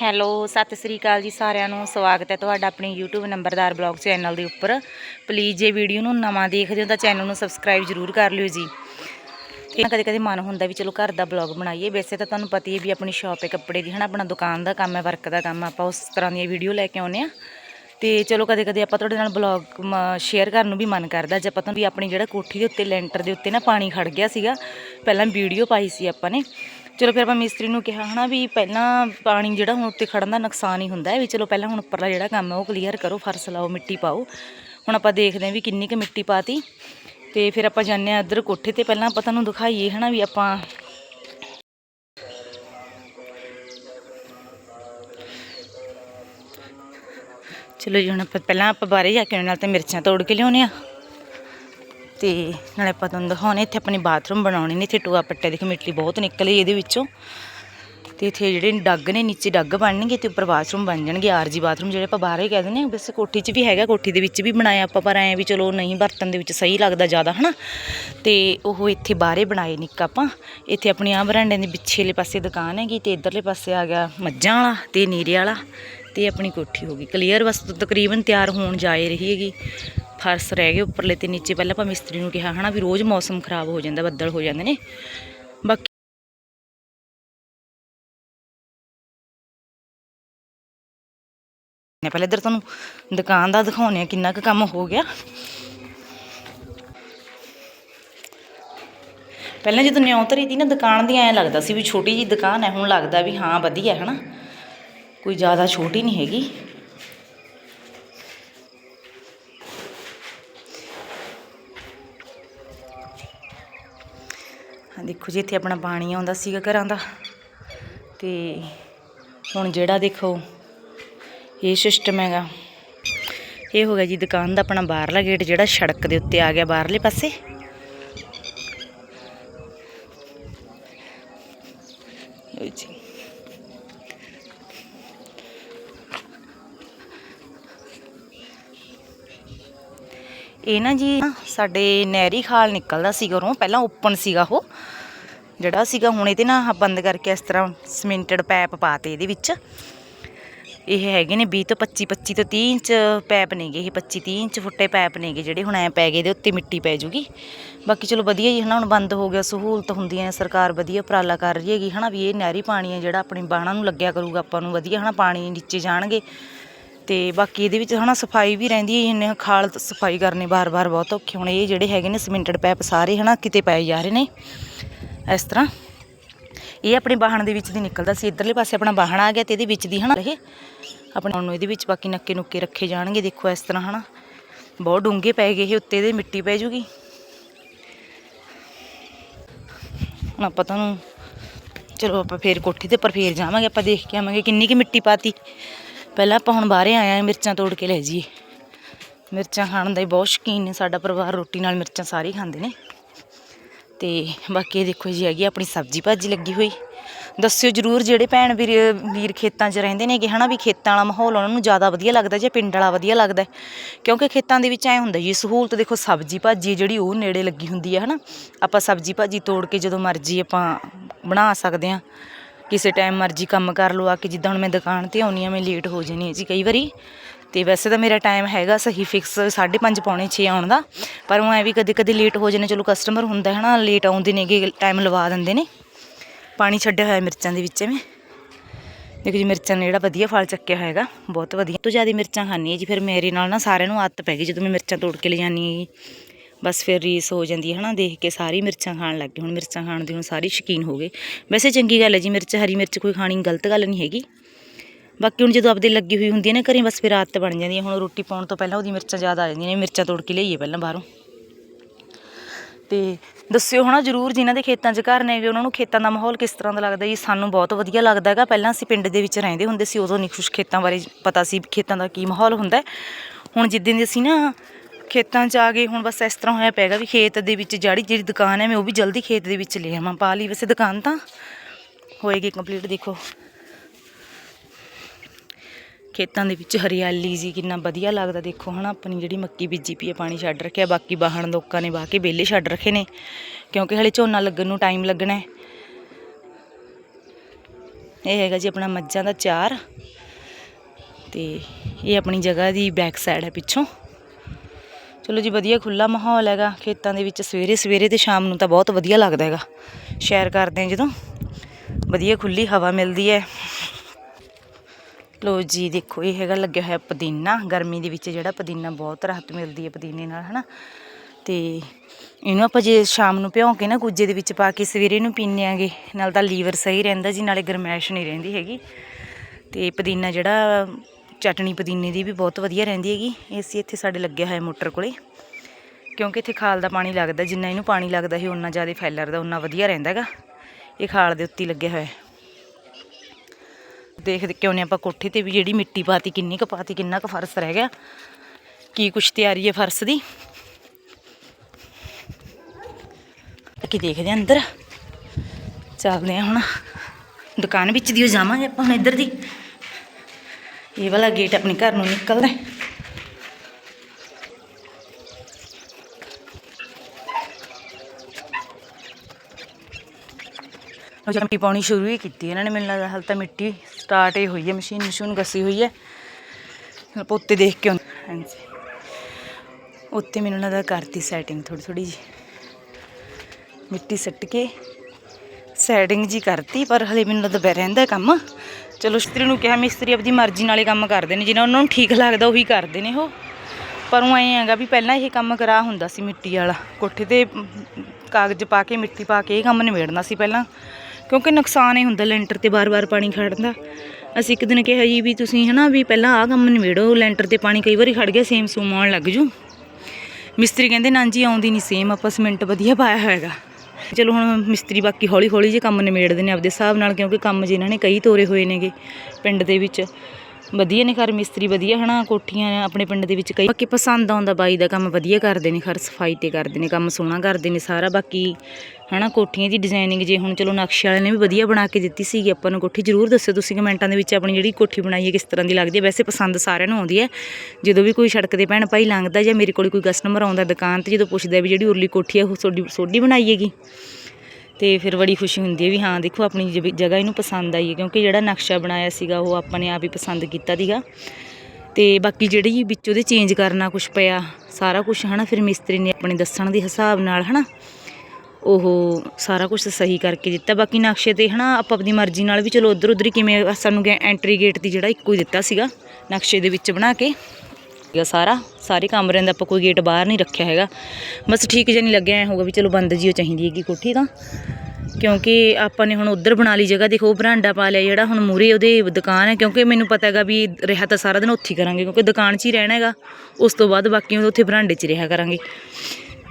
Hello, Sat Sri ਅਕਾਲ ਜੀ ਸਾਰਿਆਂ ਨੂੰ। ਸਵਾਗਤ ਹੈ ਤੁਹਾਡਾ ਆਪਣੀ YouTube ਨੰਬਰਦਾਰ ਬਲੌਗ ਚੈਨਲ ਦੇ ਉੱਪਰ। ਪਲੀਜ਼ ਜੇ ਵੀਡੀਓ ਨੂੰ ਨਵਾਂ ਦੇਖਦੇ ਹੋ ਤਾਂ ਚੈਨਲ ਨੂੰ ਸਬਸਕ੍ਰਾਈਬ ਜ਼ਰੂਰ ਕਰ ਲਿਓ ਜੀ। ਤੇ ਕਦੇ ਕਦੇ ਮਨ ਹੁੰਦਾ ਵੀ ਚਲੋ ਘਰ ਦਾ ਬਲੌਗ ਬਣਾਈਏ। ਵੈਸੇ ਤਾਂ ਤੁਹਾਨੂੰ ਪਤਾ ਹੀ ਹੈ ਵੀ ਆਪਣੀ ਸ਼ਾਪ ਹੈ ਕੱਪੜੇ ਦੀ, ਹਨਾ, ਆਪਣਾ ਦੁਕਾਨ ਦਾ ਕੰਮ ਹੈ ਵਰਕ ਦਾ ਕੰਮ ਆਪਾਂ ਉਸ ਤਰ੍ਹਾਂ ਦੀਆਂ ਵੀਡੀਓ ਲੈ ਕੇ ਆਉਂਦੇ ਆ ਤੇ ਚਲੋ ਕਦੇ ਕਦੇ ਆਪਾਂ ਤੁਹਾਡੇ ਨਾਲ ਬਲੌਗ ਸ਼ੇਅਰ ਕਰਨ ਨੂੰ ਵੀ ਮਨ ਕਰਦਾ। ਜੇ ਪਤਾ ਵੀ ਆਪਣੀ ਜਿਹੜਾ ਕੋਠੀ ਦੇ ਉੱਤੇ ਲੈਂਟਰ ਦੇ ਉੱਤੇ ਨਾ ਪਾਣੀ ਖੜ ਗਿਆ ਸੀਗਾ, ਪਹਿਲਾਂ ਵੀਡੀਓ ਪਾਈ ਸੀ ਆਪਾਂ ਨੇ। ਚਲੋ ਫਿਰ ਆਪਾਂ ਮਿਸਤਰੀ ਨੂੰ ਕਿਹਾ ਹਨਾ ਵੀ ਪਹਿਲਾਂ ਪਾਣੀ ਜਿਹੜਾ ਹੁਣ ਉੱਤੇ ਖੜਨ ਦਾ ਨੁਕਸਾਨ ਹੀ ਹੁੰਦਾ ਹੈ ਵੀ ਚਲੋ ਪਹਿਲਾਂ ਹੁਣ ਉੱਪਰਲਾ ਜਿਹੜਾ ਕੰਮ ਹੈ ਉਹ ਕਲੀਅਰ ਕਰੋ, ਫਰਸ਼ ਲਾਓ, ਮਿੱਟੀ ਪਾਓ। ਹੁਣ ਆਪਾਂ ਦੇਖਦੇ ਹਾਂ ਵੀ ਕਿੰਨੀ ਕੁ ਮਿੱਟੀ ਪਾਤੀ। ਤੇ ਫਿਰ ਆਪਾਂ ਜਾਂਦੇ ਹਾਂ ਇੱਧਰ ਕੋਠੇ ਤੇ, ਪਹਿਲਾਂ ਆਪਾਂ ਤੁਹਾਨੂੰ ਦਿਖਾਈਏ ਹਨਾ ਵੀ ਆਪਾਂ ਚਲੋ ਜੀ ਹੁਣ ਆਪਾਂ ਪਹਿਲਾਂ ਆਪਾਂ ਬਾਹਰ ਜਾ ਕੇ ਉਹਨਾਂ ਨਾਲ ਤੇ ਮਿਰਚਾਂ ਤੋੜ ਕੇ ਲਿਆਉਣੇ ਆ ਤੇ ਨਾਲੇ ਆਪਾਂ ਤੁਹਾਨੂੰ ਦਿਖਾਉਣੇ, ਇੱਥੇ ਆਪਣੇ ਬਾਥਰੂਮ ਬਣਾਉਣੇ ਨੇ, ਇੱਥੇ ਟੋਆ ਪੱਟੇ ਦੀ ਮਿੱਟੀ ਬਹੁਤ ਨਿਕਲੀ ਇਹਦੇ ਵਿੱਚੋਂ। ਤੇ ਇੱਥੇ ਜਿਹੜੇ ਡੱਗ ਨੇ, ਨੀਚੇ ਡੱਗ ਬਣਨਗੇ ਤੇ ਉੱਪਰ ਬਾਥਰੂਮ ਬਣ ਜਾਣਗੇ, ਆਰਜੀ ਬਾਥਰੂਮ ਜਿਹੜੇ ਆਪਾਂ ਬਾਹਰ ਹੀ ਕਹਿ ਦਿੰਦੇ ਹਾਂ ਵੈਸੇ ਕੋਠੀ 'ਚ ਵੀ ਹੈਗਾ, ਕੋਠੀ ਦੇ ਵਿੱਚ ਵੀ ਬਣਾਇਆ ਆਪਾਂ, ਪਰ ਐਂ ਵੀ ਚਲੋ ਨਹੀਂ ਬਰਤਨ ਦੇ ਵਿੱਚ ਸਹੀ ਲੱਗਦਾ ਜ਼ਿਆਦਾ, ਹਨਾ। ਤੇ ਉਹ ਇੱਥੇ ਬਾਹਰੇ ਬਣਾਏ ਨਿੱਕ ਆਪਾਂ। ਇੱਥੇ ਆਪਣੀ ਆ ਬਰਾਂਡੇ ਦੇ ਪਿੱਛੇਲੇ ਪਾਸੇ ਦੁਕਾਨ ਹੈਗੀ ਤੇ ਇਧਰਲੇ ਪਾਸੇ ਆ ਗਿਆ ਮੱਝਾਂ ਵਾਲਾ ਤੇ ਨੀਰੇ ਵਾਲਾ ਤੇ ਆਪਣੀ ਕੋਠੀ ਹੋ ਗਈ। ਕਲੀਅਰ ਬਸ ਤਕਰੀਬਨ ਤਿਆਰ ਹੋਣ ਜਾਏ ਰਹੀ ਹੈਗੀ। ਫਰਸ਼ ਰਹਿ ਗਏ ਉੱਪਰਲੇ ਤੇ ਨੀਚੇ ਪਹਿਲਾਂ ਆਪਾਂ ਮਿਸਤਰੀ ਨੂੰ ਕਿਹਾ ਹਨਾ ਵੀ ਰੋਜ਼ ਮੌਸਮ ਖਰਾਬ ਹੋ ਜਾਂਦਾ, ਬੱਦਲ ਹੋ ਜਾਂਦੇ ਨੇ। ਬਾਕੀ ਨੇ ਪਹਿਲੇ ਇਧਰ ਤੁਹਾਨੂੰ ਦੁਕਾਨ ਦਾ ਦਿਖਾਉਣੇ ਆ ਕਿੰਨਾ ਕੁ ਕੰਮ ਹੋ ਗਿਆ। ਪਹਿਲਾਂ ਜਦੋਂ ਨਿਉ ਧਰੀ ਤੀ ਨਾ ਦੁਕਾਨ ਦੀ ਐਂ ਲੱਗਦਾ ਸੀ ਵੀ ਛੋਟੀ ਜੀ ਦੁਕਾਨ ਹੈ, ਹੁਣ ਲੱਗਦਾ ਵੀ ਹਾਂ, ਵਧੀਆ ਹੈ ਹਨਾ। ਕੋਈ ਜ਼ਿਆਦਾ ਛੋਟੀ ਨਹੀਂ ਹੈਗੀ। ਦੇਖੋ ਜੀ, ਇੱਥੇ ਆਪਣਾ ਪਾਣੀ ਆਉਂਦਾ ਸੀਗਾ ਘਰਾਂ ਦਾ। ਤੇ ਹੁਣ ਜਿਹੜਾ ਦੇਖੋ, ਇਹ ਸਿਸਟਮ ਹੈਗਾ। ਇਹ ਹੋ ਗਿਆ ਜੀ ਦੁਕਾਨ ਦਾ ਆਪਣਾ ਬਾਹਰਲਾ ਗੇਟ ਜਿਹੜਾ ਸੜਕ ਦੇ ਉੱਤੇ ਆ ਗਿਆ ਬਾਹਰਲੇ ਪਾਸੇ। ਜੀ। ਇਹ ਨਾ ਜੀ, ਸਾਡੇ ਨਹਿਰੀ ਖਾਲ ਨਿਕਲਦਾ ਸੀਗਾ ਉਰੋਂ, ਪਹਿਲਾਂ ਓਪਨ ਸੀਗਾ ਉਹ। ਜਿਹੜਾ ਸੀਗਾ, ਹੁਣ ਇਹਦੇ ਨਾ ਬੰਦ ਕਰਕੇ ਇਸ ਤਰ੍ਹਾਂ ਸਿਮੈਂਟਡ ਪਾਈਪ ਪਾਤੇ ਇਹਦੇ ਵਿੱਚ। ਇਹ ਹੈਗੇ ਨੇ 20 ਤੋਂ 25 25 ਤੋਂ 30 ਇੰਚ ਪੈਪ ਨੇਗੇ ਇਹ 25 30 ਇੰਚ ਫੁੱਟੇ ਪੈਪ ਨੇਗੇ ਜਿਹੜੇ ਹੁਣ ਐ ਪੈ ਗਏ, ਇਹਦੇ ਉੱਤੇ ਮਿੱਟੀ ਪੈ ਜੂਗੀ। ਬਾਕੀ ਚਲੋ ਵਧੀਆ ਜੀ, ਹਨਾ, ਹੁਣ ਬੰਦ ਹੋ ਗਿਆ, ਸਹੂਲਤ ਹੁੰਦੀਆਂ ਸਰਕਾਰ ਵਧੀਆ ਉਪਰਾਲਾ ਕਰ ਰਹੀ ਹੈਗੀ, ਹਨਾ, ਵੀ ਇਹ ਨਹਿਰੀ ਪਾਣੀ ਹੈ ਜਿਹੜਾ ਆਪਣੀ ਬਾਣਾ ਨੂੰ ਲੱਗਿਆ ਕਰੂਗਾ, ਆਪਾਂ ਨੂੰ ਵਧੀਆ, ਹਨਾ, ਪਾਣੀ ਨੀਚੇ ਜਾਣਗੇ। ਤੇ ਬਾਕੀ ਇਹਦੇ ਵਿੱਚ, ਹਨਾ, ਸਫ਼ਾਈ ਵੀ ਰਹਿੰਦੀ ਹੈ ਜਿੰਨੇ ਖਾਲ ਸਫ਼ਾਈ ਕਰਨੀ ਬਾਰ-ਬਾਰ ਬਹੁਤ ਔਖੇ, ਹੁਣ ਇਹ ਜਿਹੜੇ ਹੈਗੇ ਨੇ ਸਿਮੈਂਟਡ ਪੈਪ ਸਾਰੇ, ਹਨਾ, ਕਿਤੇ ਪਏ ਜਾ ਰਹੇ ਨੇ। ਇਸ ਤਰ੍ਹਾਂ। ਇਹ ਆਪਣੇ ਬਾਹਣ ਦੇ ਵਿੱਚ ਦੀ ਨਿਕਲਦਾ ਸੀ। ਇਧਰਲੇ ਪਾਸੇ ਆਪਣਾ ਬਾਹਣ ਆ ਗਿਆ ਤੇ ਇਹਦੇ ਵਿੱਚ ਦੀ ਹਨਾ ਇਹ। ਆਪਣਾ ਨੂੰ ਇਹਦੇ ਵਿੱਚ ਬਾਕੀ ਨੱਕੇ ਨੁੱਕੇ ਰੱਖੇ ਜਾਣਗੇ। ਦੇਖੋ ਇਸ ਤਰ੍ਹਾਂ ਹਨਾ। ਬਹੁਤ ਡੂੰਘੇ ਪੈ ਗਏ ਇਹ ਉੱਤੇ ਇਹਦੇ ਮਿੱਟੀ ਪੈ ਜੂਗੀ। ਹੁਣ ਆਪਾਂ ਤੁਹਾਨੂੰ ਚਲੋ ਆਪਾਂ ਫੇਰ ਕੋਠੀ ਤੇ ਪਰ ਫੇਰ ਜਾਵਾਂਗੇ। ਆਪਾਂ ਦੇਖ ਕੇ ਆਵਾਂਗੇ ਕਿੰਨੀ ਕਿ ਮਿੱਟੀ ਪਾਤੀ। ਪਹਿਲਾਂ ਆਪਾਂ ਹੁਣ ਬਾਹਰੇ ਆਏ ਆ, ਮਿਰਚਾਂ ਤੋੜ ਕੇ ਲੈ ਜਾਈਏ। ਮਿਰਚਾਂ ਖਾਣ ਦਾ ਹੀ ਬਹੁਤ ਸ਼ੌਕੀਨ ਨੇ ਸਾਡਾ ਪਰਿਵਾਰ। ਰੋਟੀ ਨਾਲ ਮਿਰਚਾਂ ਸਾਰੇ ਖਾਂਦੇ ਨੇ। ਤੇ ਬਾਕੀ ਇਹ ਦੇਖੋ ਜੀ ਹੈਗੀ ਆਪਣੀ ਸਬਜ਼ੀ ਭਾਜੀ ਲੱਗੀ ਹੋਈ। ਦੱਸਿਓ ਜਰੂਰ ਜਿਹੜੇ ਭੈਣ ਵੀਰ ਵੀਰ ਖੇਤਾਂ 'ਚ ਰਹਿੰਦੇ ਨੇਗੇ, ਹਨਾ ਵੀ ਖੇਤਾਂ ਵਾਲਾ ਮਾਹੌਲ ਉਹਨਾਂ ਨੂੰ ਜ਼ਿਆਦਾ ਵਧੀਆ ਲੱਗਦਾ ਜਾਂ ਪਿੰਡ ਵਾਲਾ ਵਧੀਆ ਲੱਗਦਾ ਕਿਉਂਕਿ ਖੇਤਾਂ ਦੇ ਵਿੱਚ ਐ ਹੁੰਦਾ ਜੀ, ਸਹੂਲਤ ਦੇਖੋ ਸਬਜ਼ੀ ਭਾਜੀ ਜਿਹੜੀ ਉਹ ਨੇੜੇ ਲੱਗੀ ਹੁੰਦੀ ਹੈ, ਹਨਾ। ਆਪਾਂ ਸਬਜ਼ੀ ਭਾਜੀ ਤੋੜ ਕੇ ਜਦੋਂ ਮਰਜ਼ੀ ਆਪਾਂ ਬਣਾ ਸਕਦੇ ਹਾਂ। ਕਿਸੇ ਟਾਈਮ ਮਰਜ਼ੀ ਕੰਮ ਕਰ ਲਓ, ਆ ਕੇ ਜਿੱਦਾਂ ਹੁਣ ਮੈਂ ਦੁਕਾਨ ਤੇ ਆਉਣੀ ਆ, ਮੈਂ ਲੇਟ ਹੋ ਜਾਣੀ ਹੈ ਜੀ ਕਈ ਵਾਰੀ। ਤੇ ਵੈਸੇ ਤਾਂ ਮੇਰਾ ਟਾਈਮ ਹੈਗਾ ਸਹੀ ਫਿਕਸ 5:30 ਪੌਣੇ 6 ਆਉਣ ਦਾ। ਪਰ ਉਹ ਐ ਵੀ ਕਦੇ ਕਦੇ ਲੇਟ ਹੋ ਜਾਂਦੇ, ਚਲੋ ਕਸਟਮਰ ਹੁੰਦਾ ਹੈ ਨਾ ਲੇਟ ਆਉਂਦੇ ਨੇਗੇ ਟਾਈਮ ਲਵਾ ਦਿੰਦੇ ਨੇ। ਪਾਣੀ ਛੱਡਿਆ ਹੋਇਆ ਮਿਰਚਾਂ ਦੇ ਵਿੱਚ ਐਵੇਂ। ਦੇਖੋ ਜੀ, ਮਿਰਚਾਂ ਨੇ ਜਿਹੜਾ ਵਧੀਆ ਫਲ ਚੱਕਿਆ ਹੋਇਆ ਹੈਗਾ, ਬਹੁਤ ਵਧੀਆ। ਤੋਂ ਜ਼ਿਆਦਾ ਮਿਰਚਾਂ ਖਾਣੀ ਹੈ ਜੀ, ਫਿਰ ਮੇਰੇ ਨਾਲ ਨਾ ਸਾਰਿਆਂ ਨੂੰ ਆਦਤ ਪੈ ਗਈ, ਜਦੋਂ ਮੈਂ ਮਿਰਚਾਂ ਤੋੜ ਕੇ ਲੈ ਜਾਂਦੀ ਹੈਗੀ। ਬਸ ਫਿਰ ਰੀਸ ਹੋ ਜਾਂਦੀ ਹੈ ਹਨਾ, ਦੇਖ ਕੇ ਸਾਰੀ ਮਿਰਚਾਂ ਖਾਣ ਲੱਗ ਗਏ। ਹੁਣ ਮਿਰਚਾਂ ਖਾਣ ਦੀ ਹੁਣ ਸਾਰੀ ਸ਼ੌਕੀਨ ਹੋ ਗਏ। ਵੈਸੇ ਚੰਗੀ ਗੱਲ ਹੈ ਜੀ, ਮਿਰਚ, ਹਰੀ ਮਿਰਚ ਕੋਈ ਖਾਣੀ ਗਲਤ ਗੱਲ ਨਹੀਂ ਹੈਗੀ। ਬਾਕੀ ਹੁਣ ਜਦੋਂ ਆਪਦੇ ਲੱਗੀ ਹੋਈ ਹੁੰਦੀ ਹੈ ਨਾ ਘਰੇ, ਬਸ ਫਿਰ ਆਦਤ ਬਣ ਜਾਂਦੀ ਹੈ ਹੁਣ ਰੋਟੀ ਪਾਉਣ ਤੋਂ ਪਹਿਲਾਂ ਉਹਦੀ ਮਿਰਚਾਂ ਜ਼ਿਆਦਾ ਆ ਜਾਂਦੀਆਂ ਨੇ, ਮਿਰਚਾਂ ਤੋੜ ਕੇ ਲਈਏ ਪਹਿਲਾਂ ਬਾਹਰੋਂ। ਤੇ ਦੱਸਿਓ ਹਨਾ ਜਰੂਰ ਜਿਨ੍ਹਾਂ ਦੇ ਖੇਤਾਂ 'ਚ ਘਰ ਨੇਗੇ ਉਹਨਾਂ ਨੂੰ ਖੇਤਾਂ ਦਾ ਮਾਹੌਲ ਕਿਸ ਤਰ੍ਹਾਂ ਦਾ ਲੱਗਦਾ ਜੀ? ਸਾਨੂੰ ਬਹੁਤ ਵਧੀਆ ਲੱਗਦਾ ਹੈਗਾ। ਪਹਿਲਾਂ ਅਸੀਂ ਪਿੰਡ ਦੇ ਵਿੱਚ ਰਹਿੰਦੇ ਹੁੰਦੇ ਸੀ, ਉਦੋਂ ਨਹੀਂ ਖੁਸ਼ ਖੇਤਾਂ ਬਾਰੇ ਪਤਾ ਸੀ ਖੇਤਾਂ ਦਾ ਕੀ ਮਾਹੌਲ ਹੁੰਦਾ। ਹੁਣ ਜਿੱਦਣ ਦੇ ਅਸੀਂ ਨਾ ਖੇਤਾਂ 'ਚ ਆ ਗਏ, ਹੁਣ ਬਸ ਇਸ ਤਰ੍ਹਾਂ ਹੋਇਆ ਪੈਗਾ ਵੀ ਖੇਤ ਦੇ ਵਿੱਚ ਜਿਹੜੀ ਜਿਹੜੀ ਦੁਕਾਨ ਹੈ, ਮੈਂ ਉਹ ਵੀ ਜਲਦੀ ਖੇਤ ਦੇ ਵਿੱਚ ਲੈ ਆਵਾਂ। ਪਾ ਲਈ ਵੈਸੇ ਦੁਕਾਨ ਤਾਂ। ਹੋਏਗੀ ਕੰਪਲੀਟ ਦੇਖੋ। ਖੇਤਾਂ ਦੇ ਵਿੱਚ ਹਰਿਆਲੀ ਜੀ, ਕਿੰਨਾ ਵਧੀਆ ਲੱਗਦਾ। ਦੇਖੋ ਹਨਾ, ਆਪਣੀ ਜਿਹੜੀ ਮੱਕੀ ਬੀਜੀ ਪਈ ਹੈ, ਪਾਣੀ ਛੱਡ ਰੱਖਿਆ। ਬਾਕੀ ਬਾਹਣ ਲੋਕਾਂ ਨੇ ਵਾਹ ਕੇ ਵਿਹਲੇ ਛੱਡ ਰੱਖੇ ਨੇ, ਕਿਉਂਕਿ ਹਲੇ ਝੋਨਾ ਲੱਗਣ ਨੂੰ ਟਾਈਮ ਲੱਗਣਾ ਹੈ। ਇਹ ਹੈਗਾ ਜੀ ਆਪਣਾ ਮੱਝਾਂ ਦਾ ਚਾਰ, ਤੇ ਇਹ ਆਪਣੀ ਜਗ੍ਹਾ ਦੀ ਬੈਕ ਸਾਈਡ ਹੈ ਪਿੱਛੋਂ। ਚਲੋ ਜੀ, ਵਧੀਆ ਖੁੱਲਾ ਮਾਹੌਲ ਹੈਗਾ। ਖੇਤਾਂ ਦੇ ਵਿੱਚ ਸਵੇਰੇ ਸਵੇਰੇ ਤੇ ਸ਼ਾਮ ਨੂੰ ਤਾਂ ਬਹੁਤ ਵਧੀਆ ਲੱਗਦਾ ਹੈਗਾ। ਸ਼ੈਰ ਕਰਦੇ ਹਾਂ ਜਦੋਂ। ਵਧੀਆ ਖੁੱਲੀ ਹਵਾ ਮਿਲਦੀ ਹੈ। ਲੋ ਜੀ, ਦੇਖੋ, ਇਹ ਹੈਗਾ ਲੱਗਿਆ ਹੋਇਆ ਪੁਦੀਨਾ। ਗਰਮੀ ਦੇ ਵਿੱਚ ਜਿਹੜਾ ਪੁਦੀਨਾ ਬਹੁਤ ਰਾਹਤ ਮਿਲਦੀ ਹੈ ਪੁਦੀਨੇ ਨਾਲ, ਹਨਾ? ਤੇ ਇਹਨੂੰ ਆਪਾਂ ਜੇ ਸ਼ਾਮ ਨੂੰ ਭਿਉਂ ਕੇ ਨਾ ਕੁੱਜੇ ਦੇ ਵਿੱਚ ਪਾ ਕੇ ਸਵੇਰੇ ਨੂੰ ਪੀਂਦੇ ਆਂਗੇ, ਨਾਲ ਤਾਂ ਲੀਵਰ ਸਹੀ ਰਹਿੰਦਾ ਜੀ, ਨਾਲੇ ਗਰਮੈਸ਼ ਨਹੀਂ ਰਹਿੰਦੀ ਹੈਗੀ। ਤੇ ਪੁਦੀਨਾ ਜਿਹੜਾ ਚਟਣੀ ਪੁਦੀਨੇ ਦੀ ਵੀ ਬਹੁਤ ਵਧੀਆ ਰਹਿੰਦੀ ਹੈਗੀ। ਇਹ ਅਸੀਂ ਇੱਥੇ ਸਾਡੇ ਲੱਗਿਆ ਹੋਇਆ ਮੋਟਰ ਕੋਲੇ, ਕਿਉਂਕਿ ਇੱਥੇ ਖਾਲ ਦਾ ਪਾਣੀ ਲੱਗਦਾ, ਜਿੰਨਾ ਇਹਨੂੰ ਪਾਣੀ ਲੱਗਦਾ ਹੈ ਉਨਾ ਜ਼ਿਆਦਾ ਫੈਲਰਦਾ ਉਨਾ ਵਧੀਆ ਰਹਿੰਦਾ ਹੈਗਾ। ਇਹ ਖਾਲ ਦੇ ਉੱਤੇ ਲੱਗਿਆ ਹੋਇਆ। ਹੈ ਦੇਖਦੇ ਕਿਉਂ ਨੇ ਆਪਾਂ ਕੋਠੇ ਤੇ ਵੀ ਜਿਹੜੀ ਮਿੱਟੀ ਪਾਤੀ, ਕਿੰਨੀ ਕੁ ਪਾਤੀ, ਕਿੰਨਾ ਕੁ ਫਰਸ਼ ਰਹਿ ਗਿਆ। ਕੀ ਕੁਛ ਤਿਆਰੀ ਹੈ ਫਰਸ਼ ਦੀ? ਕਿ ਦੇਖਦੇ ਅੰਦਰ। ਚੱਲਦੇ ਹਾਂ ਹੁਣ। ਦੁਕਾਨ ਵਿੱਚ ਦੀ ਜਾਵਾਂਗੇ ਆਪਾਂ ਹੁਣ ਇੱਧਰ ਦੀ। ਇਹ ਵਾਲਾ ਗੇਟ ਆਪਣੇ ਘਰ ਨੂੰ ਨਿਕਲਦਾ ਉਹ ਮਿੱਟੀ ਪਾਉਣੀ ਸ਼ੁਰੂ ਹੀ ਕੀਤੀ ਇਹਨਾਂ ਨੇ ਮੈਨੂੰ ਲੱਗਦਾ ਹਾਲ ਤਾਂ ਮਿੱਟੀ ਸਟਾਰਟ ਹੀ ਹੋਈ ਹੈ ਮਸ਼ੀਨ ਮਸ਼ੀਨ ਗੱਸੀ ਹੋਈ ਹੈ। ਆਪਾਂ ਉੱਤੇ ਦੇਖ ਕੇ ਹਾਂਜੀ। ਉੱਤੇ ਮੈਨੂੰ ਉਹਨਾਂ ਦਾ ਕਰਤੀ ਸੈਟਿੰਗ ਥੋੜੀ ਥੋੜੀ ਜੀ ਮਿੱਟੀ ਸੱਟ ਕੇ ਸੈਟਿੰਗ ਜੀ ਕਰਤੀ, ਪਰ ਹਲੇ ਮੈਨੂੰ ਲੱਗਦਾ ਬੈ ਰਹਿੰਦਾ ਕੰਮ। ਚਲੋ ਮਿਸਤਰੀ ਨੂੰ ਕਿਹਾ, ਮਿਸਤਰੀ ਆਪਣੀ ਮਰਜ਼ੀ ਨਾਲੇ ਕੰਮ ਕਰਦੇ ਨੇ ਜਿਹਨਾਂ ਉਹਨਾਂ ਨੂੰ ਠੀਕ ਲੱਗਦਾ ਉਹੀ ਕਰਦੇ ਨੇ ਉਹ। ਪਰ ਉਹ ਐਂ ਹੈਗਾ ਵੀ ਪਹਿਲਾਂ ਇਹ ਕੰਮ ਕਰਾ ਹੁੰਦਾ ਸੀ ਮਿੱਟੀ ਵਾਲਾ। ਕੋਠੇ ਤੇ ਕਾਗਜ਼ ਪਾ ਕੇ, ਮਿੱਟੀ ਪਾ ਕੇ ਇਹ ਕੰਮ ਨਿਬੇੜਨਾ ਸੀ ਪਹਿਲਾਂ। ਕਿਉਂਕਿ ਨੁਕਸਾਨ ਹੀ ਹੁੰਦਾ ਲੈਂਟਰ ਤੇ ਬਾਰ-ਬਾਰ ਪਾਣੀ ਖੜਦਾ ਅਸੀਂ ਇੱਕ ਦਿਨ ਕਿਹਾ ਜੀ ਵੀ ਤੁਸੀਂ ਹਨਾ ਵੀ ਪਹਿਲਾਂ ਆਹ ਕੰਮ ਨਿਬੇੜੋ, ਲੈਂਟਰ ਤੇ ਪਾਣੀ ਕਈ ਵਾਰੀ ਖੜ ਗਿਆ ਸੇਮ ਸੂਮ ਆਉਣ ਲੱਗ ਜੂ। ਮਿਸਤਰੀ ਕਹਿੰਦੇ, ਨਾ ਜੀ, ਆਉਂਦੀ ਨਹੀਂ ਸੇਮ ਆਪਾਂ ਸੀਮੈਂਟ ਵਧੀਆ ਪਾਇਆ ਹੋਏਗਾ। ਚਲੋ ਹੁਣ ਮਿਸਤਰੀ ਬਾਕੀ ਹੌਲੀ ਹੌਲੀ ਜੇ ਕੰਮ ਨਿਬੇੜਦੇ ਨੇ ਆਪਦੇ ਹਿਸਾਬ ਨਾਲ, ਕਿਉਂਕਿ ਕੰਮ ਜਿਨ੍ਹਾਂ ਨੇ ਕਈ ਤੋਰੇ ਹੋਏ ਨੇਗੇ ਪਿੰਡ ਦੇ ਵਿੱਚ ਵਧੀਆ ਨੇ ਘਰ ਮਿਸਤਰੀ, ਵਧੀਆ ਹਨਾ, ਕੋਠੀਆਂ ਆਪਣੇ ਪਿੰਡ ਦੇ ਵਿੱਚ ਕਈ। ਬਾਕੀ ਪਸੰਦ ਆਉਂਦਾ ਬਾਈ ਦਾ ਕੰਮ ਵਧੀਆ ਕਰਦੇ ਨੇ ਖਰ ਸਫ਼ਾਈ ਤੇ ਕਰਦੇ ਨੇ, ਕੰਮ ਸੋਹਣਾ ਕਰਦੇ ਨੇ ਸਾਰਾ। ਬਾਕੀ ਹਨਾ, ਕੋਠੀਆਂ ਦੀ ਡਿਜ਼ਾਈਨਿੰਗ ਜੇ ਹੁਣ ਚਲੋ ਨਕਸ਼ੇ ਵਾਲੇ ਨੇ ਵੀ ਵਧੀਆ ਬਣਾ ਕੇ ਦਿੱਤੀ ਸੀਗੀ, ਆਪਾਂ ਨੂੰ ਕੋਠੀ ਜ਼ਰੂਰ ਦੱਸਿਓ ਤੁਸੀਂ ਕਮੈਂਟਾਂ ਦੇ ਵਿੱਚ ਆਪਣੀ ਜਿਹੜੀ ਕੋਠੀ ਬਣਾਈ ਹੈ, ਕਿਸ ਤਰ੍ਹਾਂ ਦੀ ਲੱਗਦੀ ਹੈ। ਵੈਸੇ ਪਸੰਦ ਸਾਰਿਆਂ ਨੂੰ ਆਉਂਦੀ ਹੈ। ਜਦੋਂ ਵੀ ਕੋਈ ਸੜਕ ਦੇ ਭੈਣ ਭਾਈ ਲੰਘਦਾ ਜਾਂ ਮੇਰੇ ਕੋਲ ਕੋਈ ਕਸਟਮਰ ਆਉਂਦਾ ਦੁਕਾਨ ਤੇ, ਜਦੋਂ ਪੁੱਛਦਾ ਵੀ ਜਿਹੜੀ ਉਰਲੀ ਕੋਠੀ ਹੈ, ਉਹ ਤੁਹਾਡੀ ਸੋਡੀ ਬਣਾਈ ਹੈਗੀ। ਤੇ ਫਿਰ ਬੜੀ ਖੁਸ਼ੀ ਹੁੰਦੀ ਹੈ ਵੀ ਹਾਂ, ਦੇਖੋ ਆਪਣੀ ਜਬ- ਜਗ੍ਹਾ ਇਹਨੂੰ ਪਸੰਦ ਆਈ ਹੈ, ਕਿਉਂਕਿ ਜਿਹੜਾ ਨਕਸ਼ਾ ਬਣਾਇਆ ਸੀਗਾ ਉਹ ਆਪਾਂ ਨੇ ਆਪ ਹੀ ਪਸੰਦ ਕੀਤਾ ਸੀਗਾ। ਤੇ ਬਾਕੀ ਜਿਹੜੀ ਵਿੱਚ ਉਹਦੇ ਚੇਂਜ ਕਰਨਾ ਕੁਝ ਪਿਆ, ਸਾਰਾ ਕੁਝ ਹਨਾ, ਫਿਰ ਮਿਸਤਰੀ ਨੇ ਆਪਣੇ ਦੱਸਣ ਦੇ ਹਿਸਾਬ ਨਾਲ, ਹਨਾ, ਉਹ ਸਾਰਾ ਕੁਝ ਸਹੀ ਕਰਕੇ ਦਿੱਤਾ। ਬਾਕੀ ਨਕਸ਼ੇ ਤੇ, ਹਨਾ, ਆਪਾਂ ਆਪਣੀ ਮਰਜ਼ੀ ਨਾਲ ਵੀ ਚਲੋ ਉਧਰ ਉਧਰ ਹੀ ਕਿਵੇਂ ਸਾਨੂੰ ਐਂਟਰੀ ਗੇਟ ਦੀ ਜਿਹੜਾ ਇੱਕੋ ਹੀ ਦਿੱਤਾ ਸੀਗਾ, ਨਕਸ਼ੇ ਦੇ ਵਿੱਚ ਬਣਾ ਕੇ। ਹੈਗਾ ਸਾਰਾ। ਸਾਰੇ ਕਮਰਿਆਂ ਦਾ ਆਪਾਂ ਕੋਈ ਗੇਟ ਬਾਹਰ ਨਹੀਂ ਰੱਖਿਆ ਹੈਗਾ। ਬਸ ਠੀਕ ਜਿਹਾ ਨਹੀਂ ਲੱਗਿਆ, ਐ ਹੋਗਾ ਵੀ ਚਲੋ ਬੰਦ ਜੀ ਉਹ ਚਾਹੀਦੀ ਹੈਗੀ ਕੋਠੀ ਤਾਂ। ਕਿਉਂਕਿ ਆਪਾਂ ਨੇ ਹੁਣ ਉਧਰ ਬਣਾ ਲਈ ਜਗ੍ਹਾ, ਦੇਖੋ ਬਰਾਂਡਾ ਪਾ ਲਿਆ, ਜਿਹੜਾ ਹੁਣ ਮੂਰੇ ਉਹਦੇ ਦੁਕਾਨ ਹੈ। ਕਿਉਂਕਿ ਮੈਨੂੰ ਪਤਾ ਹੈਗਾ ਵੀ ਰਿਹਾ ਤਾਂ ਸਾਰਾ ਦਿਨ ਉੱਥੇ ਹੀ ਕਰਾਂਗੇ, ਕਿਉਂਕਿ ਦੁਕਾਨ 'ਚ ਹੀ ਰਹਿਣਾ ਹੈਗਾ। ਉਸ ਤੋਂ ਬਾਅਦ ਬਾਕੀ ਉੱਥੇ ਬਰਾਂਡੇ 'ਚ ਰਿਹਾ ਕਰਾਂਗੇ।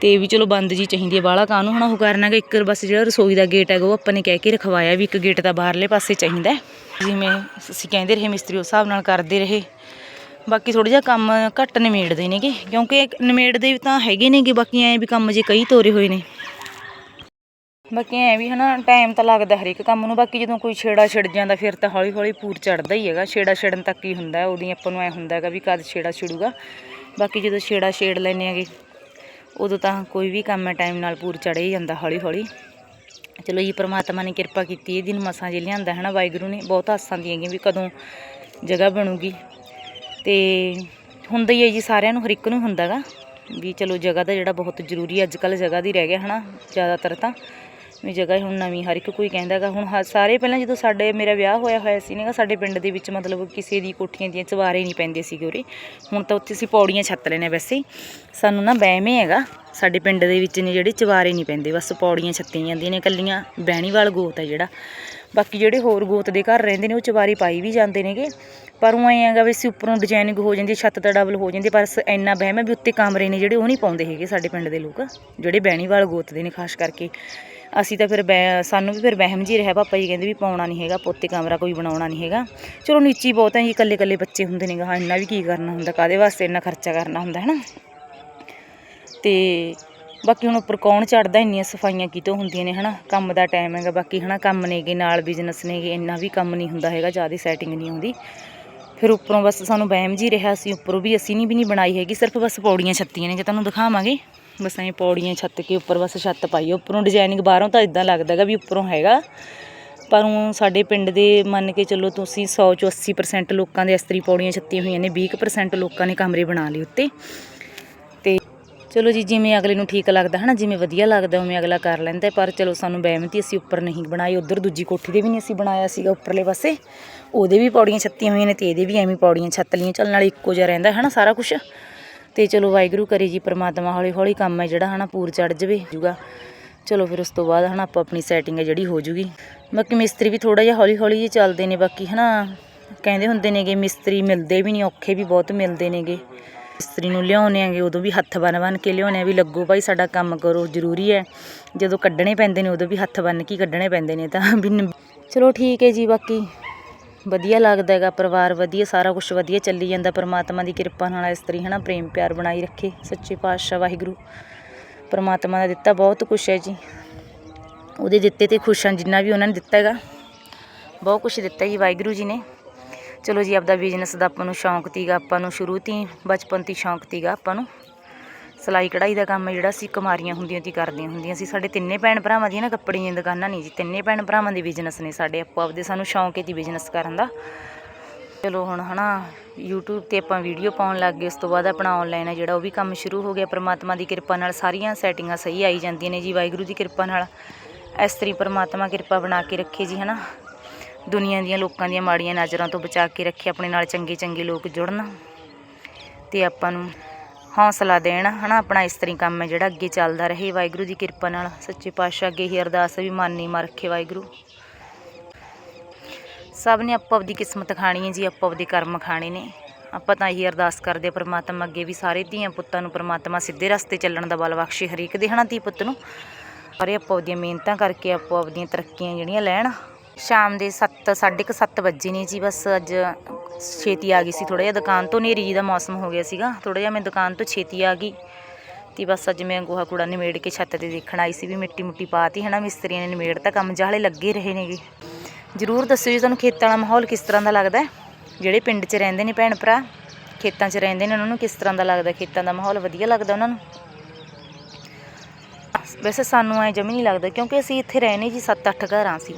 ਤੇ ਵੀ ਚਲੋ ਬੰਦ ਜੀ ਚਾਹੀਦੀ ਹੈ, ਬਾਹਲਾ ਕਾਹਨੂੰ ਹੁਣ ਉਹ ਕਰਨਾ ਕਿ ਇੱਕ ਬਸ ਜਿਹੜਾ ਰਸੋਈ ਦਾ ਗੇਟ ਹੈਗਾ, ਉਹ ਆਪਾਂ ਨੇ ਕਹਿ ਕੇ ਰਖਵਾਇਆ ਵੀ ਇੱਕ ਗੇਟ ਤਾਂ ਬਾਹਰਲੇ ਪਾਸੇ ਚਾਹੀਦਾ ਜਿਵੇਂ ਅਸੀਂ ਕਹਿੰਦੇ ਰਹੇ, ਮਿਸਤਰੀ ਉਸ ਹਿਸਾਬ ਨਾਲ ਕਰਦੇ ਰਹੇ। ਬਾਕੀ ਥੋੜਾ ਜਿਹਾ ਕੰਮ ਘੱਟ ਨਿਮੇੜਦੇ ਨੇਗੇ ਕਿਉਂਕਿ ਇੱਕ ਨਿਮੇੜਦੇ ਤਾਂ ਹੈਗੇ ਨੇਗੇ ਬਾਕੀ ਐ ਵੀ ਕੰਮ ਜੇ ਕਈ ਤੋਰੇ ਹੋਏ ਨੇ। ਬਾਕੀ ਐ ਵੀ ਹਨਾ ਟਾਈਮ ਤਾਂ ਲੱਗਦਾ ਹਰੇਕ ਕੰਮ ਨੂੰ ਬਾਕੀ ਜਦੋਂ ਕੋਈ ਛੇੜਾ ਛਿੜ ਜਾਂਦਾ ਫਿਰ ਤਾਂ ਹੌਲੀ ਹੌਲੀ ਪੂਰ ਚੜਦਾ ਹੀ ਹੈਗਾ। ਛੇੜਾ ਛਿੜਨ ਤੱਕ ਹੀ ਹੁੰਦਾ ਹੈ, ਉਦੋਂ ਹੀ ਆਪਾਂ ਨੂੰ ਐ ਹੁੰਦਾ ਹੈਗਾ ਵੀ ਕਦ ਛੇੜਾ ਛਿੜੂਗਾ। ਬਾਕੀ ਜਦੋਂ ਛੇੜਾ ਛੇੜ ਲੈਨੇ ਆਗੇ ਉਦੋਂ ਤਾਂ ਕੋਈ ਵੀ ਕੰਮ ਹੈ ਟਾਈਮ ਨਾਲ ਪੂਰ ਚੜ੍ਹ ਹੀ ਜਾਂਦਾ ਹੌਲੀ ਹੌਲੀ ਚਲੋ ਜੀ ਪ੍ਰਮਾਤਮਾ ਨੇ ਕਿਰਪਾ ਕੀਤੀ ਇਹ ਦਿਨ ਮਸਾਂ ਜੇ ਲਿਆਂਦਾ ਹੈ ਨਾ ਵਾਹਿਗੁਰੂ ਨੇ ਬਹੁਤ ਆਸਾਂ ਦੀਆਂ ਹੈਗੀਆਂ ਵੀ ਕਦੋਂ ਜਗ੍ਹਾ ਬਣੂਗੀ। ਤੇ ਹੁੰਦਾ ਹੀ ਹੈ ਜੀ, ਸਾਰਿਆਂ ਨੂੰ ਹਰ ਇੱਕ ਨੂੰ ਹੁੰਦਾਗਾ ਵੀ ਚਲੋ ਜਗ੍ਹਾ ਦਾ ਜਿਹੜਾ ਬਹੁਤ ਜ਼ਰੂਰੀ ਅੱਜ ਕੱਲ੍ਹ ਜਗ੍ਹਾ ਦੀ ਰਹਿ ਗਿਆ ਹਨਾ, ਜ਼ਿਆਦਾਤਰ ਤਾਂ ਵੀ ਜਗ੍ਹਾ ਹੁਣ ਨਵੀਂ ਹਰ ਇੱਕ ਕੋਈ ਕਹਿੰਦਾਗਾ ਹੁਣ ਹ- ਸਾਰੇ ਪਹਿਲਾਂ ਜਦੋਂ ਸਾਡੇ, ਮੇਰਾ ਵਿਆਹ ਹੋਇਆ ਹੋਇਆ ਸੀ ਨਾ ਸਾਡੇ ਪਿੰਡ ਦੇ ਵਿੱਚ ਮਤਲਬ ਕਿਸੇ ਦੀ ਕੋਠੀਆਂ ਦੀਆਂ ਚਵਾਰੇ ਨਹੀਂ ਪੈਂਦੇ ਸੀਗੇ ਉਰੇ। ਹੁਣ ਤਾਂ ਉੱਥੇ ਅਸੀਂ ਪੌੜੀਆਂ ਛੱਤ ਲੈਨੇ ਵੈਸੇ ਸਾਨੂੰ ਨਾ ਵਹਿਮ ਹੈਗਾ, ਸਾਡੇ ਪਿੰਡ ਦੇ ਵਿੱਚ ਨੇ ਜਿਹੜੇ ਚਵਾਰੇ ਨਹੀਂ ਪੈਂਦੇ, ਬਸ ਪੌੜੀਆਂ ਛੱਤੀਆਂ ਜਾਂਦੀਆਂ ਨੇ ਕੱਲੀਆਂ ਬਹਿਣੀਵਾਲ ਗੋਤ ਹੈ ਜਿਹੜਾ। ਬਾਕੀ ਜਿਹੜੇ ਹੋਰ ਗੋਤ ਦੇ ਘਰ ਰਹਿੰਦੇ ਨੇ, ਉਹ ਚਵਾਰੀ ਪਾਈ ਵੀ ਜਾਂਦੇ ਨੇਗੇ। ਪਰ ਉਹ ਐਂ ਹੈਗਾ ਵੀ ਅਸੀਂ ਉੱਪਰੋਂ ਡਿਜ਼ਾਈਨਿੰਗ ਹੋ ਜਾਂਦੀ ਛੱਤ ਤਾਂ ਡਬਲ ਹੋ ਜਾਂਦੀ ਹੈ, ਪਰ ਸ- ਇੰਨਾ ਵਹਿਮ ਹੈ ਵੀ ਉੱਤੇ ਕਮਰੇ ਨੇ ਜਿਹੜੇ ਉਹ ਨਹੀਂ ਪਾਉਂਦੇ ਹੈਗੇ ਸਾਡੇ ਪਿੰਡ ਦੇ ਲੋਕ ਜਿਹੜੇ ਬਹਿਣੀਵਾਲ ਗੋਤ ਦੇ ਨੇ ਖਾਸ ਕਰਕੇ। ਅਸੀਂ ਤਾਂ ਫਿਰ ਬੈ- ਸਾਨੂੰ ਵੀ ਫਿਰ ਵਹਿਮ ਜੀ ਰਿਹਾ ਪਾਪਾ ਜੀ ਕਹਿੰਦੇ ਵੀ ਪਾਉਣਾ ਨਹੀਂ ਹੈਗਾ ਪੋਤੇ ਕਮਰਾ ਕੋਈ ਬਣਾਉਣਾ ਨਹੀਂ ਹੈਗਾ। ਚਲੋ ਨੀਚੀ ਬਹੁਤ ਹੈ ਜੀ ਇਕੱਲੇ ਇਕੱਲੇ ਬੱਚੇ ਹੁੰਦੇ ਨੇ ਹਾਂ ਇੰਨਾ ਵੀ ਕੀ ਕਰਨਾ ਹੁੰਦਾ ਕਾਦੇ ਵਾਸਤੇ ਇੰਨਾ ਖਰਚਾ ਕਰਨਾ ਹੁੰਦਾ ਹੈ ਨਾ ਤੇ ਬਾਕੀ ਹੁਣ ਉੱਪਰ ਕੌਣ ਚੜਦਾ ਇੰਨੀਆਂ ਸਫਾਈਆਂ ਕਿਤੋਂ ਹੁੰਦੀਆਂ ਨੇ ਹਨਾ? ਕੰਮ ਦਾ ਟਾਈਮ ਹੈਗਾ ਬਾਕੀ ਹਨਾ ਕੰਮ ਨੇਗੇ ਨਾਲ ਬਿਜ਼ਨਸ ਨੇਗੇ ਇੰਨਾ ਵੀ ਕੰਮ ਨਹੀਂ ਹੁੰਦਾ ਹੈਗਾ ਜ਼ਿਆਦਾ ਸੈਟਿੰਗ ਨਹੀਂ ਹੁੰਦੀ ਫਿਰ ਉੱਪਰੋਂ ਬਸ ਸਾਨੂੰ ਵਹਿਮ ਜੀ ਰਿਹਾ ਸੀ, ਉੱਪਰੋਂ ਵੀ ਅਸੀਂ ਨਹੀਂ ਵੀ ਨਹੀਂ ਬਣਾਈ ਹੈਗੀ, ਸਿਰਫ ਬਸ ਪੌੜੀਆਂ ਛੱਤੀਆਂ ਨੇ ਜੇ ਤੁਹਾਨੂੰ ਦਿਖਾਵਾਂਗੇ। ਬਸ ਐਂ ਪੌੜੀਆਂ ਛੱਤ ਕੇ ਉੱਪਰ ਬਸ ਛੱਤ ਪਾਈ ਉੱਪਰੋਂ ਡਿਜ਼ਾਈਨਿੰਗ ਬਾਹਰੋਂ ਤਾਂ ਇਦਾਂ ਲੱਗਦਾਗਾ ਵੀ ਉੱਪਰੋਂ ਹੈਗਾ। ਪਰ ਊਂ ਸਾਡੇ ਪਿੰਡ ਦੇ ਮੰਨ ਕੇ ਚੱਲੋ ਤੁਸੀਂ 100 ਚੋਂ 80% ਲੋਕਾਂ ਦੇ ਇਸਤਰੀ ਪੌੜੀਆਂ ਛੱਤੀਆਂ ਹੋਈਆਂ ਨੇ 20% ਲੋਕਾਂ ਨੇ ਕਮਰੇ ਬਣਾ ਲਏ ਉੱਤੇ। ਚਲੋ ਜੀ, ਜਿਵੇਂ ਅਗਲੇ ਨੂੰ ਠੀਕ ਲੱਗਦਾ ਹਨਾ, ਜਿਵੇਂ ਵਧੀਆ ਲੱਗਦਾ, ਉਵੇਂ ਅਗਲਾ ਕਰ ਲੈਂਦਾ ਪਰ ਚਲੋ ਸਾਨੂੰ ਬਹਿਮਤੀ ਅਸੀਂ ਉੱਪਰ ਨਹੀਂ ਬਣਾਈ ਉਧਰ ਦੂਜੀ ਕੋਠੀ ਦੇ ਵੀ ਨਹੀਂ ਅਸੀਂ ਬਣਾਇਆ ਸੀਗਾ ਉੱਪਰਲੇ ਪਾਸੇ। ਉਹਦੇ ਵੀ ਪੌੜੀਆਂ ਛੱਤੀਆਂ ਹੋਈਆਂ ਨੇ ਤੇ ਇਹਦੇ ਵੀ ਐਵੇਂ ਪੌੜੀਆਂ ਛੱਤ ਲੀਆਂ ਚੱਲਣ ਨਾਲ ਇੱਕੋ ਜਿਹਾ ਰਹਿੰਦਾ ਹਨਾ ਸਾਰਾ ਕੁਝ ਤੇ ਚਲੋ ਵਾਹਿਗੁਰੂ ਕਰੇ ਜੀ, ਪਰਮਾਤਮਾ ਹੌਲੀ ਹੌਲੀ ਕੰਮ ਹੈ ਜਿਹੜਾ ਹਨਾ, ਪੂਰ ਚੜ ਜਵੇ ਜੂਗਾ ਚਲੋ ਫਿਰ ਉਸ ਤੋਂ ਬਾਅਦ ਹਨਾ, ਆਪਾਂ ਆਪਣੀ ਸੈਟਿੰਗ ਹੈ ਜਿਹੜੀ ਹੋ ਜੂਗੀ ਬਾਕੀ ਮਿਸਤਰੀ ਵੀ ਥੋੜਾ ਜਿਹਾ ਹੌਲੀ ਹੌਲੀ ਜਿਹੇ ਚੱਲਦੇ ਨੇ, ਬਾਕੀ ਹਨਾ, ਕਹਿੰਦੇ ਹੁੰਦੇ ਨੇਗੇ, ਮਿਸਤਰੀ ਮਿਲਦੇ ਵੀ ਨਹੀਂ, ਔਖੇ ਵੀ ਬਹੁਤ ਮਿਲਦੇ ਨੇਗੇ। ਇਸਤਰੀ ਨੂੰ ਲਿਆਉਂਦੇ ਆਂਗੇ ਉਦੋਂ ਵੀ ਹੱਥ ਬੰਨ ਬੰਨ੍ਹ ਕੇ ਲਿਆਉਂਦੇ ਹਾਂ ਵੀ ਲੱਗੋ ਭਾਈ, ਸਾਡਾ ਕੰਮ ਕਰੋ, ਜ਼ਰੂਰੀ ਹੈ। ਜਦੋਂ ਕੱਢਣੇ ਪੈਂਦੇ ਨੇ, ਉਦੋਂ ਵੀ ਹੱਥ ਬੰਨ੍ਹ ਕੇ ਕੱਢਣੇ ਪੈਂਦੇ ਨੇ ਤਾਂ ਵੀ ਚਲੋ ਠੀਕ ਹੈ ਜੀ, ਬਾਕੀ ਵਧੀਆ ਲੱਗਦਾ ਹੈਗਾ ਪਰਿਵਾਰ, ਵਧੀਆ, ਸਾਰਾ ਕੁਝ ਵਧੀਆ ਚੱਲੀ ਜਾਂਦਾ। ਪਰਮਾਤਮਾ ਦੀ ਕਿਰਪਾ ਨਾਲ ਇਸਤਰੀ ਹਨਾ ਪ੍ਰੇਮ ਪਿਆਰ ਬਣਾਈ ਰੱਖੇ। ਸੱਚੇ ਪਾਤਸ਼ਾਹ, ਵਾਹਿਗੁਰੂ। ਪਰਮਾਤਮਾ ਦਾ ਦਿੱਤਾ ਬਹੁਤ ਕੁਛ ਹੈ ਜੀ। ਉਹਦੇ ਦਿੱਤੇ ਤੇ ਖੁਸ਼ ਹਾਂ, ਜਿੰਨਾ ਵੀ ਉਹਨਾਂ ਨੇ ਦਿੱਤਾ ਹੈਗਾ। ਬਹੁਤ ਕੁਛ ਦਿੱਤਾ ਜੀ, ਵਾਹਿਗੁਰੂ ਜੀ ਨੇ। ਚਲੋ ਜੀ, ਆਪਦਾ ਬਿਜ਼ਨਸ ਦਾ ਆਪਾਂ ਨੂੰ ਸ਼ੌਂਕ ਤੀਗਾ, ਆਪਾਂ ਨੂੰ ਸ਼ੁਰੂ ਤੋਂ ਹੀ ਬਚਪਨ ਤੋਂ ਹੀ ਸ਼ੌਂਕ ਤੀਗਾ, ਆਪਾਂ ਨੂੰ। ਸਿਲਾਈ ਕਢਾਈ ਦਾ ਕੰਮ ਜਿਹੜਾ ਸੀ ਕੁਮਾਰੀਆਂ ਹੁੰਦੀਆਂ ਤੀ, ਕਰਦੀਆਂ ਹੁੰਦੀਆਂ ਸੀ। ਸਾਡੇ ਤਿੰਨੇ ਭੈਣ ਭਰਾਵਾਂ ਦੀਆਂ ਨਾ ਕੱਪੜੀਆਂ ਦੀਆਂ ਦੁਕਾਨਾਂ ਨਹੀਂ ਜੀ। ਤਿੰਨੇ ਭੈਣ ਭਰਾਵਾਂ ਦੇ ਬਿਜ਼ਨਸ ਨੇ ਸਾਡੇ। ਆਪੋ ਆਪਦੇ ਸਾਨੂੰ ਸ਼ੌਂਕ ਹੈ ਜੀ ਬਿਜ਼ਨਸ ਕਰਨ ਦਾ। ਚਲੋ ਹੁਣ ਹਨਾ, YouTube ਤੇ ਆਪਾਂ ਵੀਡੀਓ ਪਾਉਣ ਲੱਗ ਗਏ। ਉਸ ਤੋਂ ਬਾਅਦ ਆਪਣਾ ਆਨਲਾਈਨ ਹੈ ਜਿਹੜਾ, ਉਹ ਵੀ ਕੰਮ ਸ਼ੁਰੂ ਹੋ ਗਿਆ। ਪ੍ਰਮਾਤਮਾ ਦੀ ਕਿਰਪਾ ਨਾਲ ਸਾਰੀਆਂ ਸੈਟਿੰਗਾਂ ਸਹੀ ਆਈ ਜਾਂਦੀਆਂ ਨੇ ਜੀ। ਵਾਹਿਗੁਰੂ ਦੀ ਕਿਰਪਾ ਨਾਲ। ਇਸ ਤਰੀ ਪ੍ਰਮਾਤਮਾ ਕਿਰਪਾ ਬਣਾ ਕੇ ਰੱਖੇ ਜੀ, ਹਨਾ। ਦੁਨੀਆ ਦੀਆਂ ਲੋਕਾਂ ਦੀਆਂ ਮਾੜੀਆਂ ਨਜ਼ਰਾਂ ਤੋਂ ਬਚਾ ਕੇ ਰੱਖੇ, ਆਪਣੇ ਨਾਲ ਚੰਗੇ ਚੰਗੇ ਲੋਕ ਜੁੜਨ ਤੇ ਆਪਾਂ ਨੂੰ ਹੌਸਲਾ ਦੇਣ, ਹਨਾ? ਆਪਣਾ ਇਸ ਤਰੀ ਕੰਮ ਹੈ ਜਿਹੜਾ ਅੱਗੇ ਚੱਲਦਾ ਰਹੇ। ਵਾਹਿਗੁਰੂ ਦੀ ਕਿਰਪਾ ਨਾਲ, ਸੱਚੇ ਪਾਤਸ਼ਾਹ ਅੱਗੇ ਹੀ ਅਰਦਾਸ ਵੀ ਮਨ ਨਹੀਂ ਮਰ ਰੱਖੇ ਵਾਹਿਗੁਰੂ। ਸਭ ਨੇ ਆਪੋ ਆਪਦੀ ਕਿਸਮਤ ਖਾਣੀ ਹੈ ਜੀ, ਆਪੋ ਆਪਦੇ ਕਰਮ ਖਾਣੇ ਨੇ। ਆਪਾਂ ਤਾਂ ਇਹੀ ਅਰਦਾਸ ਕਰਦੇ ਹਾਂ, ਪ੍ਰਮਾਤਮਾ ਅੱਗੇ ਵੀ ਸਾਰੇ ਧੀਆਂ ਪੁੱਤਾਂ ਨੂੰ, ਪ੍ਰਮਾਤਮਾ ਸਿੱਧੇ ਰਸਤੇ ਚੱਲਣ ਦਾ ਬਲ ਬਖਸ਼ੇ ਹਰੇਕ ਦੇ, ਹਨਾ ਧੀ ਪੁੱਤ ਨੂੰ। ਸਾਰੇ ਆਪੋ ਆਪਦੀਆਂ ਮਿਹਨਤਾਂ ਕਰਕੇ, ਆਪੋ ਆਪਦੀਆਂ ਤਰੱਕੀਆਂ ਜਿਹੜੀਆਂ ਲੈਣ ਸ਼ਾਮ ਦੇ 7 7:30 ਵਜੇ ਨੇ ਜੀ, ਬਸ ਅੱਜ ਛੇਤੀ ਆ ਗਈ ਸੀ ਥੋੜਾ ਜਿਹਾ। ਦੁਕਾਨ ਤੋਂ ਨੇਰੀ ਜੀ ਦਾ ਮੌਸਮ ਹੋ ਗਿਆ ਸੀਗਾ। ਥੋੜਾ ਜਿਹਾ ਮੈਂ ਦੁਕਾਨ ਤੋਂ ਛੇਤੀ ਆ ਗਈ ਤੇ ਬਸ ਅੱਜ ਮੈਂ ਗੋਹਾ ਕੂੜਾ ਨਿਮੇੜ ਕੇ ਛੱਤ ਤੇ ਦੇਖਣ ਆਈ ਸੀ ਵੀ ਮਿੱਟੀ ਮੁੱਟੀ ਪਾਤੀ ਹਨਾ, ਮਿਸਤਰੀਆਂ ਨੇ ਨਿਮੇੜ ਤਾਂ ਕੰਮ ਜਾਲੇ ਲੱਗੇ ਰਹੇ ਨੇਗੇ। ਜਰੂਰ ਦੱਸਿਓ ਜੀ ਤੁਹਾਨੂੰ ਖੇਤਾਂ ਵਾਲਾ ਮਾਹੌਲ ਕਿਸ ਤਰ੍ਹਾਂ ਦਾ ਲੱਗਦਾ ਜਿਹੜੇ ਪਿੰਡ 'ਚ ਰਹਿੰਦੇ ਨੇ ਭੈਣ ਭਰਾ, ਖੇਤਾਂ 'ਚ ਰਹਿੰਦੇ ਨੇ, ਉਹਨਾਂ ਨੂੰ ਕਿਸ ਤਰ੍ਹਾਂ ਦਾ ਲੱਗਦਾ ਖੇਤਾਂ ਦਾ ਮਾਹੌਲ ਵਧੀਆ ਲੱਗਦਾ ਉਹਨਾਂ ਨੂੰ? ਵੈਸੇ ਸਾਨੂੰ ਐ ਜਮੀ ਨਹੀਂ ਲੱਗਦਾ ਕਿਉਂਕਿ ਅਸੀਂ ਇੱਥੇ ਰਹਿਨੇ ਜੀ 7-8 ਘਰਾਂ ਸੀ।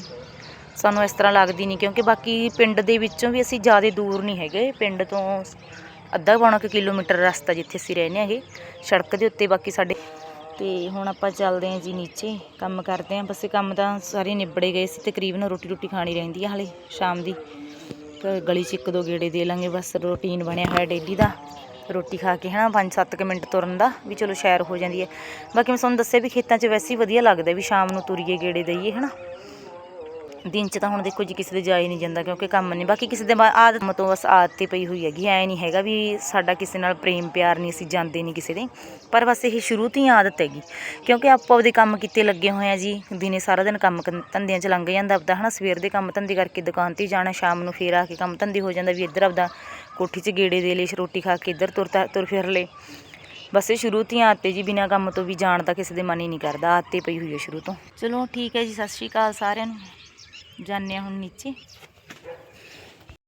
ਸਾਨੂੰ ਇਸ ਤਰ੍ਹਾਂ ਲੱਗਦੀ ਨਹੀਂ, ਕਿਉਂਕਿ ਬਾਕੀ ਪਿੰਡ ਦੇ ਵਿੱਚੋਂ ਵੀ ਅਸੀਂ ਜ਼ਿਆਦਾ ਦੂਰ ਨਹੀਂ ਹੈਗੇ। ਪਿੰਡ ਤੋਂ ਅੱਧਾ ਪੌਣਾ ਕੁ ਕਿਲੋਮੀਟਰ ਰਸਤਾ ਜਿੱਥੇ ਅਸੀਂ ਰਹਿੰਦੇ ਹੈਗੇ ਸੜਕ ਦੇ ਉੱਤੇ ਬਾਕੀ ਸਾਡੇ। ਤੇ ਹੁਣ ਆਪਾਂ ਚੱਲਦੇ ਹਾਂ ਜੀ ਨੀਚੇ, ਕੰਮ ਕਰਦੇ ਹਾਂ। ਬਸ ਇਹ ਕੰਮ ਤਾਂ ਸਾਰੇ ਨਿਬੜੇ ਗਏ ਸੀ, ਤਕਰੀਬਨ ਰੋਟੀ ਰੋਟੀ ਖਾਣੀ ਰਹਿੰਦੀ ਆ ਹਲੇ, ਸ਼ਾਮ ਦੀ। ਗਲੀ 'ਚ ਇੱਕ ਦੋ ਗੇੜੇ ਦੇ ਲਾਂਗੇ, ਬਸ ਰੂਟੀਨ ਬਣਿਆ ਹੋਇਆ ਡੇਲੀ ਦਾ। ਰੋਟੀ ਖਾ ਕੇ ਹਨਾ 5-7 ਮਿੰਟ ਤੁਰਨ ਦਾ, ਵੀ ਚਲੋ ਸੈਰ ਹੋ ਜਾਂਦੀ ਹੈ। ਬਾਕੀ ਮੈਂ ਤੁਹਾਨੂੰ ਦੱਸਿਆ ਵੀ ਖੇਤਾਂ 'ਚ ਵੈਸੇ ਹੀ ਵਧੀਆ ਲੱਗਦਾ ਵੀ ਸ਼ਾਮ ਨੂੰ ਤੁਰੀਏ ਗੇੜੇ ਦਈਏ, ਹਨਾ। ਦਿਨ 'ਚ ਤਾਂ ਹੁਣ ਦੇਖੋ ਜੀ ਕਿਸੇ ਦੇ ਜਾ ਹੀ ਨਹੀਂ ਜਾਂਦਾ ਕਿਉਂਕਿ ਕੰਮ ਨਹੀਂ ਬਾਕੀ ਕਿਸੇ ਦੇ ਬਾ- ਆਦਤ ਤੋਂ ਬਸ ਆਦਤ ਪਈ ਹੋਈ ਹੈਗੀ, ਐ ਨਹੀਂ ਹੈਗਾ ਵੀ ਸਾਡਾ ਕਿਸੇ ਨਾਲ ਪ੍ਰੇਮ ਪਿਆਰ ਨਹੀਂ, ਅਸੀਂ ਜਾਂਦੇ ਨਹੀਂ ਕਿਸੇ ਦੇ, ਪਰ ਬਸ ਇਹ ਸ਼ੁਰੂ ਤੋਂ ਹੀ ਆਦਤ ਹੈਗੀ, ਕਿਉਂਕਿ ਆਪਾਂ ਆਪਦੇ ਕੰਮ ਕੀਤੇ ਲੱਗੇ ਹੋਏ ਆ ਜੀ, ਦਿਨੇ ਸਾਰਾ ਦਿਨ ਕੰਮ ਕ- ਧੰਦਿਆਂ 'ਚ ਲੰਘ ਜਾਂਦਾ ਆਪਦਾ, ਹਨਾ, ਸਵੇਰ ਦੇ ਕੰਮ ਧੰਦੇ ਕਰਕੇ ਦੁਕਾਨ ਤੇ ਜਾਣਾ, ਸ਼ਾਮ ਨੂੰ ਫੇਰ ਆ ਕੇ ਕੰਮ ਧੰਦੇ ਹੋ ਜਾਂਦਾ ਵੀ ਇੱਧਰ ਆਪਦਾ ਕੋਠੀ 'ਚ ਗੇੜੇ ਦੇ ਲਈ ਰੋਟੀ ਖਾ ਕੇ ਇੱਧਰ ਤੁਰ ਤੁਰ ਫਿਰ ਲਏ ਬਸ ਇਹ ਸ਼ੁਰੂ ਤੋਂ ਹੀ ਆਦਤ ਜੀ, ਬਿਨਾਂ ਕੰਮ ਤੋਂ ਵੀ ਜਾਣ ਦਾ ਕਿਸੇ ਦੇ ਮਨ ਹੀ ਨਹੀਂ ਕਰਦਾ, ਆਦਤ ਪਈ ਹੋਈ ਹੈ ਸ਼ੁਰੂ ਤੋਂ। ਚਲੋ ਠੀਕ ਹੈ ਜੀ, ਸਤਿ ਸ਼੍ਰੀ ਅਕਾਲ ਸਾਰਿਆਂ ਨੂੰ। ਜਾਂਦੇ ਹਾਂ ਹੁਣ ਨੀਚੇ